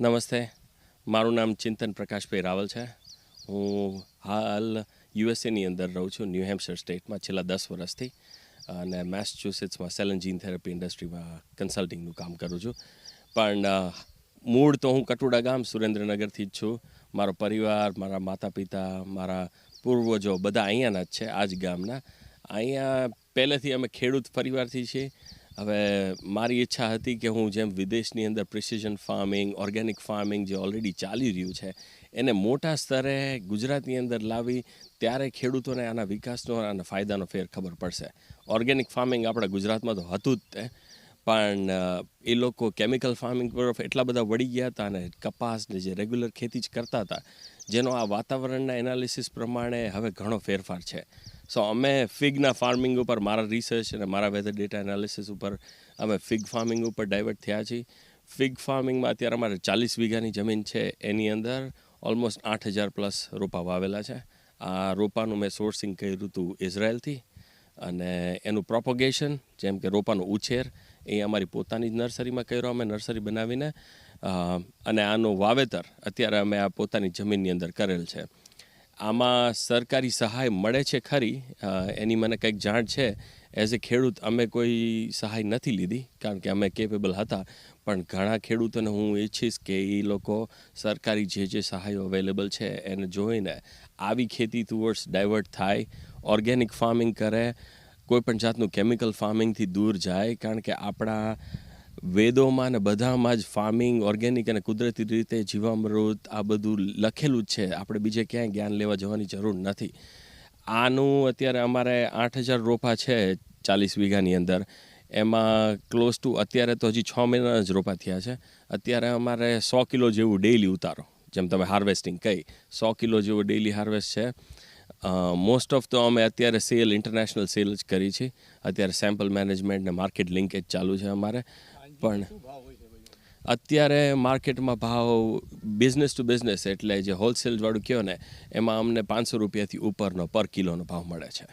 નમસ્તે. મારું નામ ચિંતન પ્રકાશભાઈ રાવલ છે. હું હાલ યુએસએની અંદર રહું છું, ન્યૂ હેમ્પશર સ્ટેટમાં છેલ્લા દસ વર્ષથી અને મેસચ્યુસેટ્સમાં સેલ એન્ડ જીન થેરપી ઇન્ડસ્ટ્રીમાં કન્સલ્ટિંગનું કામ કરું છું. પણ મૂળ તો હું કટુડા ગામ સુરેન્દ્રનગરથી જ છું. મારો પરિવાર, મારા માતા પિતા મારા પૂર્વજો બધા અહીંયાના જ છે, આ જ ગામના. અહીંયા પહેલેથી અમે ખેડૂત પરિવારથી છીએ. હવે મારી ઈચ્છા હતી કે હું જેમ વિદેશની અંદર પ્રિસિઝન ફાર્મિંગ, ઓર્ગેનિક ફાર્મિંગ જે ઓલરેડી ચાલી રહ્યું છે, એને મોટા સ્તરે ગુજરાતની અંદર લાવી, ત્યારે ખેડૂતોને આના વિકાસનો અને ફાયદાનો ફેર ખબર પડશે. ઓર્ગેનિક ફાર્મિંગ આપણા ગુજરાતમાં તો હતું જ તે, પણ એ લોકો કેમિકલ ફાર્મિંગ તરફ એટલા બધા વળી ગયા હતા અને કપાસને જે રેગ્યુલર ખેતી જ કરતા હતા, જેનો આ વાતાવરણના એનાલિસિસ પ્રમાણે હવે ઘણો ફેરફાર છે. સો અમે ફિગના ફાર્મિંગ ઉપર, મારા રિસર્ચ અને મારા વેધર ડેટા એનાલિસિસ ઉપર અમે ફિગ ફાર્મિંગ ઉપર ડાયવર્ટ થયા છીએ. ફિગ ફાર્મિંગમાં અત્યારે અમારે ચાલીસ વીઘાની જમીન છે. એની અંદર ઓલમોસ્ટ આઠ હજાર પ્લસ રોપા વાવેલા છે. આ રોપાનું મેં સોર્સિંગ કર્યું હતું ઇઝરાયલથી અને એનું પ્રોપોગેશન જેમ કે રોપાનો ઉછેર, એ અમારી પોતાની જ નર્સરીમાં કર્યો અમે નર્સરી બનાવીને. અને આનું વાવેતર અત્યારે અમે આ પોતાની જમીનની અંદર કરેલ છે. આમાં સરકારી સહાય મળે છે ખરી? એની મને કંઈક જાણ છે. એઝ એ ખેડૂત અમે કોઈ સહાય નથી લીધી, કારણ કે અમે કેપેબલ હતા. પણ ઘણા ખેડૂતોને હું ઈચ્છીશ કે એ લોકો સરકારી જે જે સહાયો અવેલેબલ છે એને જોઈને આવી ખેતી ટુવર્ડ્સ ડાયવર્ટ થાય ઓર્ગેનિક ફાર્મિંગ કરે, કોઈ પણ જાતનું કેમિકલ ફાર્મિંગથી દૂર જાય. કારણ કે આપણા વેદોમાં ને બધામાં જ ફાર્મિંગ ઓર્ગેનિક અને કુદરતી રીતે જીવામૃત આ બધું લખેલું જ છે. આપણે બીજે ક્યાંય જ્ઞાન લેવા જવાની જરૂર નથી. આનું અત્યારે અમારે આઠ હજાર રોપા છે ચાલીસ વીઘાની અંદર. એમાં ક્લોઝ ટુ અત્યારે તો હજી છ મહિના જ રોપા થયા છે. અત્યારે અમારે સો કિલો જેવું ડેઈલી ઉતારો, જેમ તમે હાર્વેસ્ટિંગ કહી. સો કિલો જેવું ડેઈલી હાર્વેસ્ટ છે. મોસ્ટ ઓફ તો અમે અત્યારે સેલ ઇન્ટરનેશનલ સેલ જ કરી છે. અત્યારે સેમ્પલ મેનેજમેન્ટ ને માર્કેટ લિંકેજ ચાલુ છે અમારે. પણ અત્યારે માર્કેટમાં ભાવ બિઝનેસ ટુ બિઝનેસ એટલે જે હોલસેલવાળું કહો ને, એમાં અમને પાંચસો રૂપિયાથી ઉપરનો પર કિલોનો ભાવ મળે છે.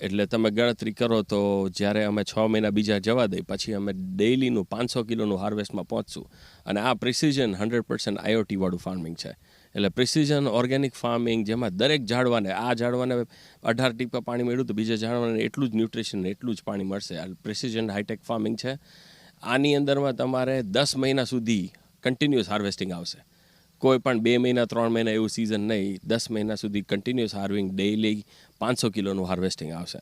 એટલે તમે ગણતરી કરો તો જ્યારે અમે છ મહિના બીજા જવા દઈ, પછી અમે ડેઇલીનું પાંચસો કિલોનું હાર્વેસ્ટમાં પહોંચશું. અને આ પ્રિસિઝન હંડ્રેડ પર્સન્ટ આઈઓટીવાળું ફાર્મિંગ છે. એટલે પ્રિસિઝન ઓર્ગેનિક ફાર્મિંગ જેમાં દરેક ઝાડવાને, આ ઝાડવાને અઢાર ટીપા પાણી મળ્યું તો બીજા ઝાડવાને એટલું જ ન્યુટ્રિશન એટલું જ પાણી મળશે. આ પ્રિસિઝન હાઈટેક ફાર્મિંગ છે. આની અંદરમાં તમારે દસ મહિના સુધી કન્ટિન્યુઅસ હાર્વેસ્ટિંગ આવશે. કોઈ પણ બે મહિના, ત્રણ મહિના એવું સિઝન નહીં, દસ મહિના સુધી કન્ટિન્યુઅસ હાર્વિંગ ડેઇલી પાંચસો કિલોનું હાર્વેસ્ટિંગ આવશે.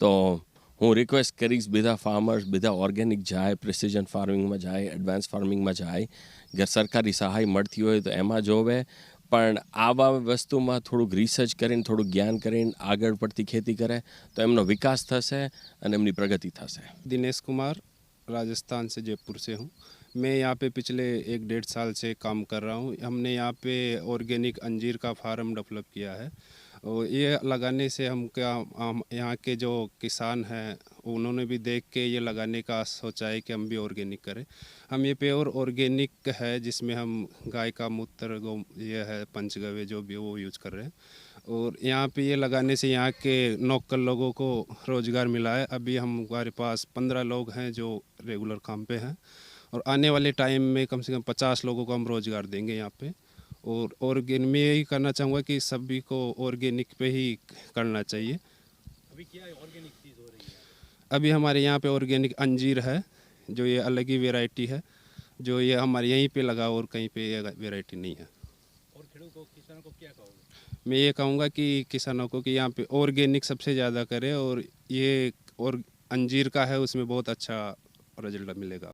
તો હું રિક્વેસ્ટ કરીશ બધા ફાર્મર્સ બધા ઓર્ગેનિક જાય પ્રિસિઝન ફાર્મિંગમાં જાય એડવાન્સ ફાર્મિંગમાં જાય ઘર સરકારી સહાય મળતી હોય તો એમાં જોવે પણ આવા વસ્તુમાં થોડુંક રિસર્ચ કરીને થોડુંક જ્ઞાન કરીને આગળ પડતી ખેતી કરે તો એમનો વિકાસ થશે અને એમની પ્રગતિ થશે दिनेश कुमार राजस्थान से जयपुर से हूँ मैं यहाँ पे पिछले एक डेढ़ साल से काम कर रहा हूँ हमने यहाँ पे ऑर्गेनिक अंजीर का फार्म डेवलप किया है और ये लगाने से हम क्या यहाँ के जो किसान हैं, उन्होंने भी देख के ये लगाने का सोचा है कि हम भी ऑर्गेनिक करें। हम ये प्योर ऑर्गेनिक है, जिसमें हम गाय का मूत्र, गौ, ये है, पंचगव्य जो भी वो यूज़ कर रहे हैं। और यहाँ पे ये लगाने से यहाँ के नौकर लोगों को रोज़गार मिला है। अभी हम, हमारे पास पंद्रह लोग हैं जो रेगुलर काम पे हैं। और आने वाले टाइम में कम से कम पचास लोगों को हम रोज़गार देंगे यहाँ पे। और ऑर्गेन मैं यही करना चाहूँगा कि सभी को ऑर्गेनिक पे ही करना चाहिए। अभी क्या ऑर्गेनिक चीज़ हो रही है? अभी हमारे यहाँ पे ऑर्गेनिक अंजीर है जो ये अलग ही वेराइटी है जो ये हमारे यहीं पे लगा और कहीं पे ये वेराइटी नहीं है। और को किसानों को क्या कहोगे? मैं ये कहूँगा कि किसानों को कि यहाँ पे ऑर्गेनिक सबसे ज़्यादा करें और ये और अंजीर का है उसमें बहुत अच्छा रिज़ल्ट मिलेगा।